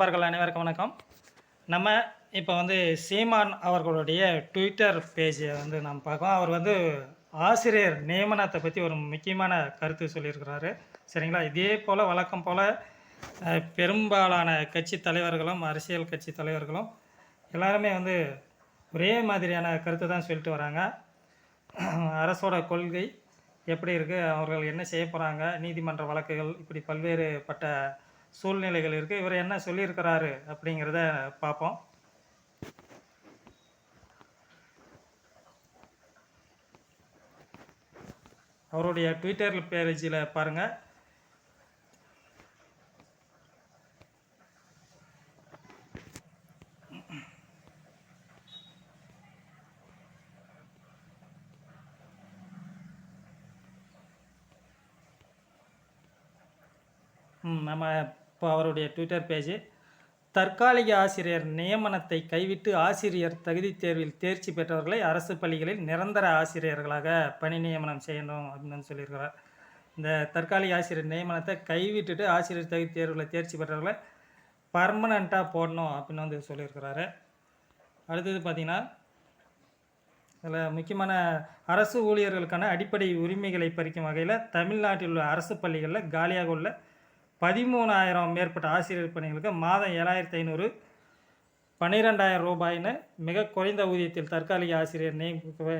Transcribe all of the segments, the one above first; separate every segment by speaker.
Speaker 1: நண்பர்கள் அனைவருக்கும் வணக்கம். நம்ம இப்போ வந்து சீமான் அவர்களுடைய ட்விட்டர் பேஜை வந்து நாம் பார்க்கலாம். அவர் வந்து ஆசிரியர் நியமனத்தை பற்றி ஒரு முக்கியமான கருத்து சொல்லியிருக்கிறாரு. சரிங்களா? இதே போல் வழக்கம் போல் பெரும்பாலான கட்சி தலைவர்களும் அரசியல் கட்சி தலைவர்களும் எல்லாருமே வந்து ஒரே மாதிரியான கருத்தை தான் சொல்லிட்டு வராங்க. அரசோட கொள்கை எப்படி இருக்குது அவர்கள் என்ன செய்ய போகிறாங்க நீதிமன்ற வழக்குகள் இப்படி பல்வேறுபட்ட சூழ்நிலைகள் இருக்குது இவர் என்ன சொல்லியிருக்கிறாரு அப்படிங்கிறத பார்ப்போம். அவருடைய ட்விட்டர் பேஜில் பாருங்கள் ம், நம்ம அவருடைய ட்விட்டர் பேஜ் தற்காலிக ஆசிரியர் நியமனத்தை கைவிட்டு ஆசிரியர் தகுதி தேர்வில் தேர்ச்சி பெற்றவர்களை அரசு பள்ளிகளில் நிரந்தர ஆசிரியர்களாக பணி நியமனம் செய்யணும் அப்படின்னு சொல்லியிருக்கிறார். இந்த தற்காலிக ஆசிரியர் நியமனத்தை கைவிட்டுட்டு ஆசிரியர் தகுதி தேர்வில் தேர்ச்சி பெற்றவர்களை பர்மனண்ட்டாக போடணும் அப்படின்னு வந்து சொல்லியிருக்கிறாரு. அடுத்தது பார்த்திங்கன்னா இதில் முக்கியமான அரசு ஊழியர்களுக்கான அடிப்படை உரிமைகளை பறிக்கும் வகையில் தமிழ்நாட்டில் உள்ள அரசு பள்ளிகளில் காலியாக உள்ள பதிமூணாயிரம் மேற்பட்ட ஆசிரியர் பணிகளுக்கு மாதம் ஏழாயிரத்தி ஐநூறு பன்னிரெண்டாயிரம் ரூபாயின்னு மிக குறைந்த ஊதியத்தில் தற்காலிக ஆசிரியர்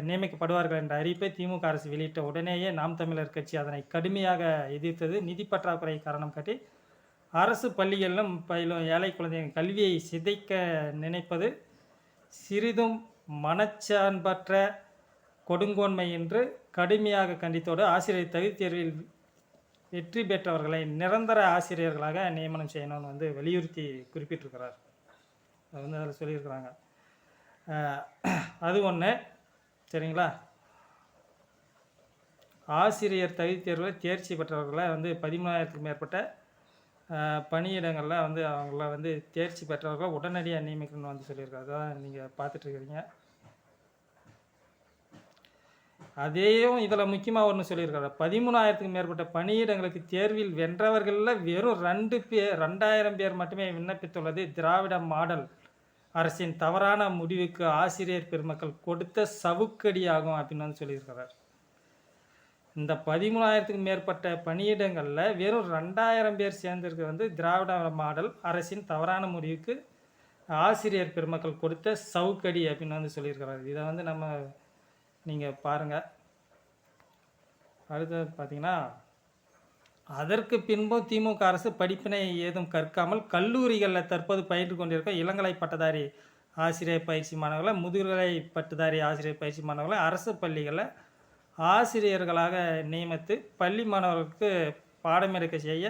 Speaker 1: நியமிக்கப்படுவார்கள் என்ற அறிவிப்பை திமுக அரசு வெளியிட்ட உடனேயே நாம் தமிழர் கட்சி அதனை கடுமையாக எதிர்த்தது. நிதி பற்றாக்குறை காரணம் காட்டி அரசு பள்ளிகளிலும் பயிலும் ஏழை குழந்தைகள் கல்வியை சிதைக்க நினைப்பது சிறிதும் மனச்சான்பற்ற கொடுங்கோன்மை என்று கடுமையாக கண்டித்தோடு ஆசிரியர் தகுதி தேர்வில் வெற்றி பெற்றவர்களை நிரந்தர ஆசிரியர்களாக நியமனம் செய்யணும்னு வந்து வலியுறுத்தி குறிப்பிட்டிருக்கிறார். அது வந்து அதில் சொல்லியிருக்கிறாங்க. அது ஒன்று சரிங்களா? ஆசிரியர் தகுதி தேர்வில் தேர்ச்சி பெற்றவர்களை வந்து பதிமூணாயிரத்துக்கு மேற்பட்ட பணியிடங்களில் வந்து அவங்கள வந்து தேர்ச்சி பெற்றவர்களை உடனடியாக நியமிக்கணும்னு வந்து சொல்லியிருக்காரு. அதான் நீங்கள் பார்த்துட்ருக்கிறீங்க அதையும் இதில் முக்கியமாக ஒன்று சொல்லியிருக்காரு. பதிமூணாயிரத்துக்கு மேற்பட்ட பணியிடங்களுக்கு தேர்வில் வென்றவர்களில் வெறும் ரெண்டு பேர் ரெண்டாயிரம் பேர் மட்டுமே விண்ணப்பித்துள்ளது திராவிட மாடல் அரசின் தவறான முடிவுக்கு ஆசிரியர் பெருமக்கள் கொடுத்த சவுக்கடியாகும் அப்படின்னு வந்து சொல்லியிருக்கிறார் இந்த பதிமூணாயிரத்துக்கு மேற்பட்ட பணியிடங்களில் வெறும் ரெண்டாயிரம் பேர் சேர்ந்திருக்கிறது வந்து திராவிட மாடல் அரசின் தவறான முடிவுக்கு ஆசிரியர் பெருமக்கள் கொடுத்த சவுக்கடி அப்படின்னு வந்து சொல்லியிருக்கிறார். இதை வந்து நம்ம நீங்கள் பாருங்கள் அடுத்தது பார்த்தீங்கன்னா அதற்கு பின்பும் திமுக அரசு படிப்பினை ஏதும் கற்காமல் கல்லூரிகளில் தற்போது பயின்று கொண்டிருக்கும் இளங்கலை பட்டதாரி ஆசிரியர் பயிற்சி மாணவர்களை முதுகலை பட்டதாரி ஆசிரியர் பயிற்சி மாணவர்களை அரசு பள்ளிகளில் ஆசிரியர்களாக நியமித்து பள்ளி மாணவர்களுக்கு பாடம் எடுக்க செய்ய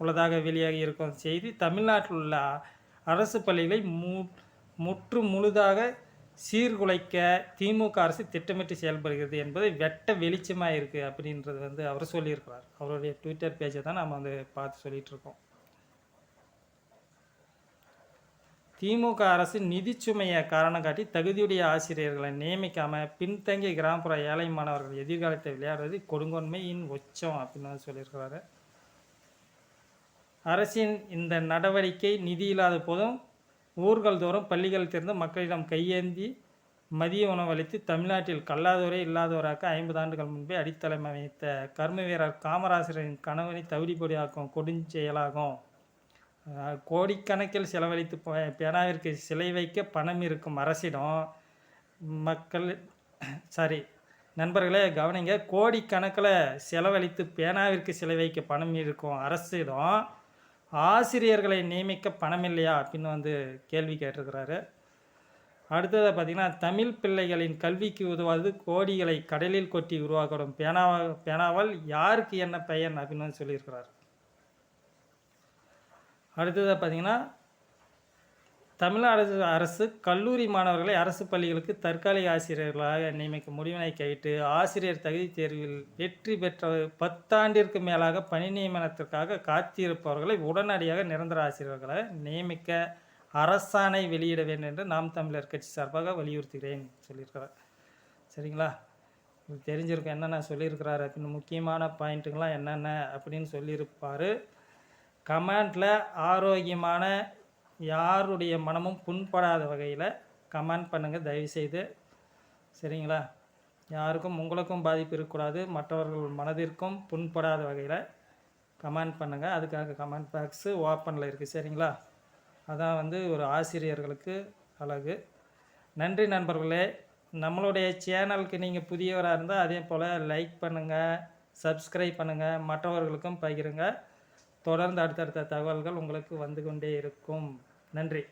Speaker 1: உள்ளதாக வெளியாகி இருக்கும் செய்தி. தமிழ்நாட்டில் உள்ள அரசு பள்ளிகளை மு முற்று முழுதாக சீர்குலைக்க திமுக அரசு திட்டமிட்டு செயல்படுகிறது என்பது வெட்ட வெளிச்சமாக இருக்குது அப்படின்றது வந்து அவர் சொல்லியிருக்கிறார். அவருடைய ட்விட்டர் பேஜை தான் நம்ம வந்து பார்த்து சொல்லிகிட்டு இருக்கோம். திமுக அரசு நிதிச்சுமையை காரணம் காட்டி தகுதியுடைய ஆசிரியர்களை நியமிக்காமல் பின்தங்கிய கிராமப்புற ஏழை மாணவர்கள் எதிர்காலத்தை விளையாடுவது கொடுங்கொன்மையின் உச்சம் அப்படின்னு வந்து சொல்லியிருக்கிறாரு. அரசின் இந்த நடவடிக்கை நிதி இல்லாத போதும் ஊர்கள் தோறும் பள்ளிகள் திறந்து மக்களிடம் கையேந்தி மதிய உணவு அளித்து தமிழ்நாட்டில் கல்லாதோரே இல்லாதோராக்க ஐம்பது ஆண்டுகள் முன்பே அடித்தளம் அமைத்த கர்ம வீரர் காமராசரின் கணவனை தவிடிப்பொடியாக்கும் கொடுஞ்செயலாகும் கோடிக்கணக்கில் செலவழித்து ப- பேனாவிற்கு சிலை வைக்க பணம் இருக்கும் அரசிடம். மக்கள் சாரி நண்பர்களே கவனிங்க கோடிக்கணக்கில் செலவழித்து பேனாவிற்கு சிலை வைக்க பணம் இருக்கும் அரசிடம். ஆசிரியர்களை நியமிக்க பணம் இல்லையா அப்படின்னு வந்து கேள்வி கேட்டிருக்கிறாரு. அடுத்ததை பார்த்திங்கன்னா தமிழ் பிள்ளைகளின் கல்விக்கு உதவாது கோடிகளை கடலில் கொட்டி உருவாக்கப்படும். பேனாவா பேனாவால் யாருக்கு என்ன பயன் அப்படின்னு வந்து சொல்லியிருக்கிறார். அடுத்ததாக பார்த்தீங்கன்னா தமிழ்நாடு அரசு கல்லூரி மாணவர்களை அரசு பள்ளிகளுக்கு தற்காலிக ஆசிரியர்களாக நியமிக்க முடிவினை கைவிட்டு ஆசிரியர் தகுதி தேர்வில் வெற்றி பெற்ற பத்தாண்டிற்கு மேலாக பணி நியமனத்திற்காக காத்திருப்பவர்களை உடனடியாக நிரந்தர ஆசிரியர்களாக நியமிக்க அரசாணை வெளியிட வேண்டும் என்று நாம் தமிழர் கட்சி சார்பாக வலியுறுத்துகிறேன் சொல்லியிருக்கிறார். சரிங்களா? உங்களுக்கு தெரிஞ்சிருக்கும் என்னென்ன சொல்லியிருக்கிறாரு அப்படின்னு முக்கியமான பாயிண்ட்டுங்களாம் என்னென்ன அப்படின்னு சொல்லியிருப்பார். கமெண்டில் ஆரோக்கியமான யாருடைய மனமும் புண்படாத வகையில் கமெண்ட் பண்ணுங்கள் தயவுசெய்து. சரிங்களா? யாருக்கும் உங்களுக்கும் பாதிப்பு இருக்கக்கூடாது. மற்றவர்கள் மனதிற்கும் புண்படாத வகையில் கமெண்ட் பண்ணுங்கள் அதுக்காக கமெண்ட் பாக்ஸு ஓப்பனில் இருக்குது சரிங்களா? அதான் வந்து ஒரு ஆசிரியர்களுக்கு அழகு. நன்றி நண்பர்களே. நம்மளுடைய சேனலுக்கு நீங்கள் புதியவராக இருந்தால் அதே போல் லைக் பண்ணுங்கள் சப்ஸ்கிரைப் பண்ணுங்கள் மற்றவர்களுக்கும் பகிருங்க. தொடர்ந்து அடுத்தடுத்த தகவல்கள் உங்களுக்கு வந்து கொண்டே இருக்கும். நன்றி.